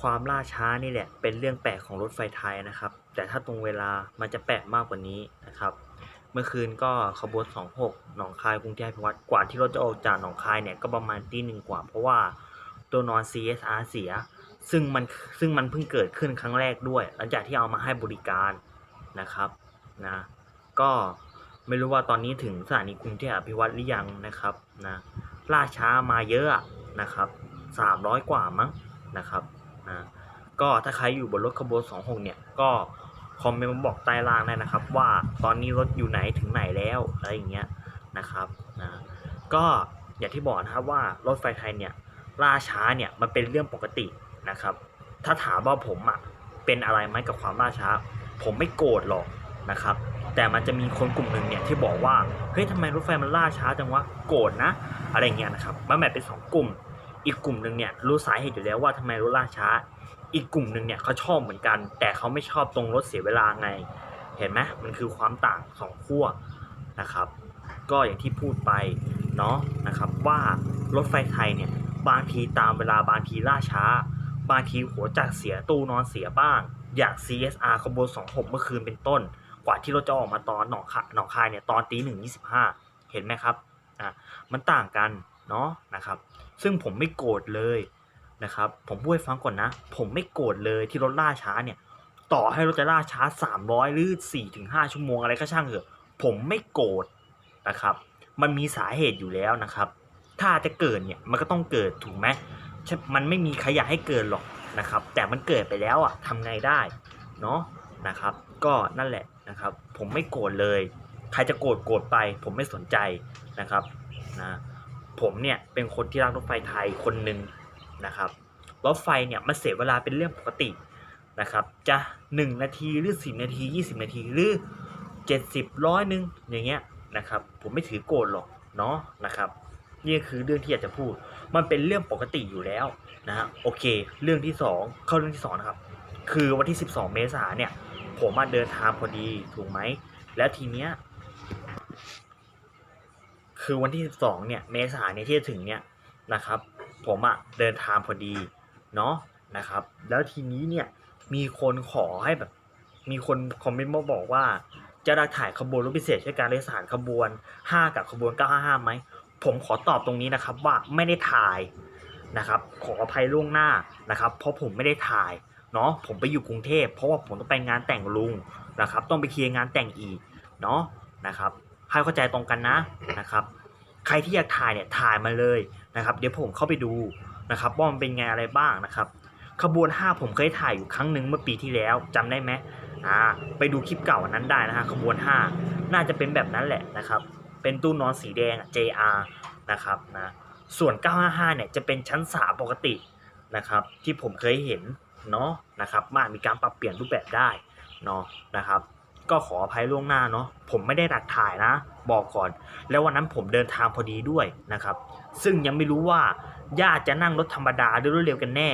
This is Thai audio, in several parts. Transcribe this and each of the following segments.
ความล่าช้านี่แหละเป็นเรื่องแปลกของรถไฟไทยนะครับ แต่ถ้าตรงเวลามันจะแปลกมากกว่านี้นะครับ เมื่อคืนก็ขบวน 26 หนองคายกรุงเทพพิวัตรกว่าที่รถจะออกจากหนองคายเนี่ยก็ประมาณตีหนึ่งกว่า เพราะว่าตัวนอน CSR เสีย ซึ่งมันซึ่งมันเพิ่งเกิดขึ้นครั้งแรกด้วย หลังจากที่เอามาให้บริการนะครับนะก็ไม่รู้ว่าตอนนี้ถึงสถานีกรุงเทพอภิวัตรหรือยังนะครับนะล่าช้ามาเยอะอะนะครับ300 กว่ามั้งนะครับ นะก็ถ้าใครอยู่บนรถขบวน26เนี่ยก็คอมเมนต์มาบอกใต้ล่างได้นะครับ ว่าตอนนี้รถอยู่ไหนถึงไหนแล้วอะไรอย่างเงี้ยนะครับนะก็อย่างที่บอกนะครับว่ารถไฟไทยเนี่ยล่าช้าเนี่ยมันเป็นเรื่องปกตินะครับ ถ้าถามว่าผมอะเป็นอะไรไหมกับความล่าช้า ผมไม่โกรธหรอกนะครับ แต่มันจะมีคนกลุ่มหนึ่งเนี่ยที่บอกว่าเฮ้ยทำไมรถไฟมันล่าช้าจังวะโกรธนะ อะไรเงี้ยนะครับมันแบ่งเป็นสองกลุ่ม อีกกลุ่มหนึ่งเนี่ยรู้สาเหตุอยู่แล้วว่าทำไมรถล่าช้า อีกกลุ่มหนึ่งเนี่ยเขาชอบเหมือนกัน แต่เขาไม่ชอบตรงรถเสียเวลาไง เห็นไหมมันคือความต่างสองขั้วนะครับ ก็อย่างที่พูดไปเนาะนะครับว่ารถไฟไทยเนี่ยบางทีตามเวลาบางทีล่าช้า บางทีหัวจักเสียตู้นอนเสียบ้าง อย่าง CSR ขบวน26 เมื่อคืนเป็นต้น กว่าที่ราจะออกมาตอนหนองคายหนองคายเนี่ยตอนตีหนึ่งยี่สิบห้าเห็นไหมครับอะมันต่างกัน เนาะนะครับ ซึ่งผมไม่โกรธเลยนะครับ ผมพูดให้ฟังก่อนนะ ผมไม่โกรธเลยที่รถล่าช้าเนี่ย ต่อให้รถจะล่าช้า 300 หรือ 4-5 ชั่วโมงอะไรก็ช่างเถอะ ผมไม่โกรธนะครับ มันมีสาเหตุอยู่แล้วนะครับ ถ้าจะเกิดเนี่ยมันก็ต้องเกิดถูกไหมมันไม่มีใครอยากให้เกิดหรอกนะครับ แต่มันเกิดไปแล้วอะทำไงได้เนาะนะครับ ก็นั่นแหละนะครับ ผมไม่โกรธเลย ใครจะโกรธโกรธไป ผมไม่สนใจนะครับนะ ผมเนี่ยเป็นคนที่รักรถไฟไทยคนหนึ่งนะครับรถไฟเนี่ยมันเสียเวลาเป็นเรื่องปกตินะครับ จะ 1 นาทีหรือ 10 นาที 20 นาทีหรือ 70ร้อยหนึ่งอย่างเงี้ยนะครับ ผมไม่ถือโกรธหรอกเนาะนะครับนี่คือเรื่องที่อยากจะพูด มันเป็นเรื่องปกติอยู่แล้วนะฮะโอเค เรื่องที่ 2 เข้าเรื่องที่2นะครับ คือวันที่ 12 เมษายนเนี่ย ผมมาเดินทางพอดีถูกไหม แล้วทีเนี้ย คือวันที่ 12 เนี่ย เมษาเนี่ยที่จะถึงเนี่ยนะครับ ผมอะเดินทางพอดีเนาะนะครับ แล้วทีนี้เนี่ยมีคนขอให้แบบ มีคนคอมเมนต์มาบอกว่า จะได้ถ่ายขบวนรถพิเศษใช่การโดยสารขบวน 5 กับขบวน 955 ไหม ผมขอตอบตรงนี้นะครับว่าไม่ได้ถ่ายนะครับ ขออภัยล่วงหน้านะครับ เพราะผมไม่ได้ถ่ายเนาะผมไปอยู่กรุงเทพเพราะว่าผมต้องไปงานแต่งลุงนะครับ ต้องไปเคลียร์งานแต่งอีกเนาะนะครับ ให้เข้าใจตรงกันนะนะครับ ใครที่อยากถ่ายเนี่ยถ่ายมาเลยนะครับ เดี๋ยวผมเข้าไปดูนะครับว่ามันเป็นไงอะไรบ้างนะครับ ขบวน5ผมเคยถ่ายอยู่ครั้งหนึ่งเมื่อปีที่แล้วจำได้ไหมอ่าไปดูคลิปเก่าอันนั้นได้นะฮะขบวน 5 น่าจะเป็นแบบนั้นแหละนะครับ เป็นตู้นอนสีแดง JR นะครับนะส่วน 955 เนี่ยจะเป็นชั้น3ปกตินะครับ ที่ผมเคยเห็นเนาะนะครับมามีการปรับเปลี่ยนรูปแบบได้เนาะนะครับ ก็ขออภัยล่วงหน้าเนาะผมไม่ได้ดักถ่ายนะ บอกก่อน แล้ววันนั้นผมเดินทางพอดีด้วยนะครับ ซึ่งยังไม่รู้ว่าญาติจะนั่งรถธรรมดาหรือรถเร็วกันแน่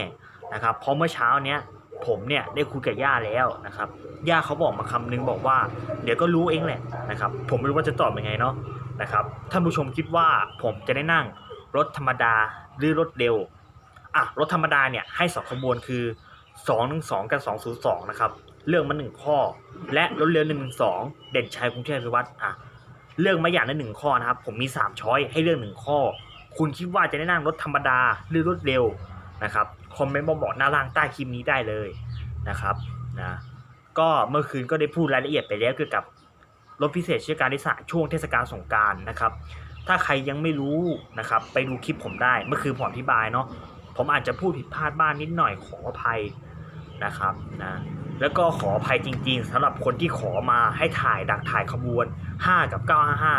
นะครับเพราะเมื่อเช้าเนี้ยผมเนี่ยได้คุยกับย่าแล้วนะครับย่าเขาบอกมาคำนึงบอกว่า เดี๋ยวก็รู้เองแหละนะครับ ผมไม่รู้ว่าจะตอบยังไงเนาะนะครับท่านผู้ชมคิดว่าผมจะได้นั่งรถธรรมดาหรือรถเร็วอะรถธรรมดาเนี่ยให้สองขบวนคือ2 1 2กับ202นะครับ เลือกมาหนึ่งข้อ และรถเร็ว1 1 2เด่นชัยกรุงเทพพิวัตรอะเลือกมาอย่างละหนึ่งข้อนะครับ ผมมี3ช้อยให้เลือกหนึ่งข้อ คุณคิดว่าจะได้นั่งรถธรรมดาหรือรถเร็วนะครับคอมเมนต์มาบอกหน้าล่างใต้คลิปนี้ได้เลยนะครับนะก็เมื่อคืนก็ได้พูดรายละเอียดไปแล้วเกี่ยวกับรถพิเศษเช่วการโดยสาช่วงเทศกาลสงการนะครับ ถ้าใครยังไม่รู้นะครับ ไปดูคลิปผมได้เมื่อคืนผมอธิบายเนาะผมอาจจะพูดผิดพลาดบ้างนิดหน่อยขออภัยนะครับนะ แล้วก็ขออภัยจริงๆสำหรับคนที่ขอมาให้ถ่ายดักถ่ายขบวน 5 กับ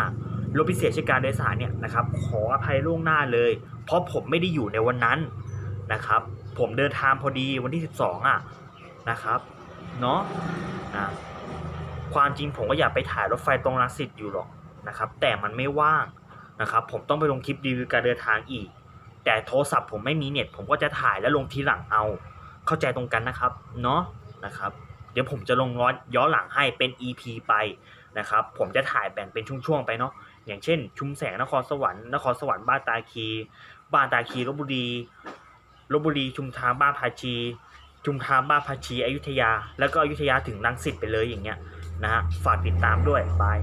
955รถพิเศษช่วยการโดยสารเนี่ยนะครับขออภัยล่วงหน้าเลย เพราะผมไม่ได้อยู่ในวันนั้นนะครับ ผมเดินทางพอดีวันที่ 12อะนะครับเนาะนะความจริงผมก็อยากไปถ่ายรถไฟตรงรังสิตอยู่หรอกนะครับ แต่มันไม่ว่างนะครับ ผมต้องไปลงคลิปรีวิวการเดินทางอีก แต่โทรศัพท์ผมไม่มีเน็ต ผมก็จะถ่ายแล้วลงทีหลังเอา เข้าใจตรงกันนะครับ เนาะ นะครับ เดี๋ยวผมจะลงย้อนย้อนหลังให้เป็น EP ไปนะครับ ผมจะถ่ายแบ่งเป็นช่วงๆไปเนาะอย่างเช่น ชุมแสงนครสวรรค์นครสวรรค์บ้านตาคีบ้านตาคีลบบุรีลบบุรีชุมทางบ้านภาชี ชุมทางบ้านภาชีอยุธยา แล้วก็อยุธยาถึงรังสิตไปเลยอย่างเงี้ยนะฮะฝากติดตามด้วยบาย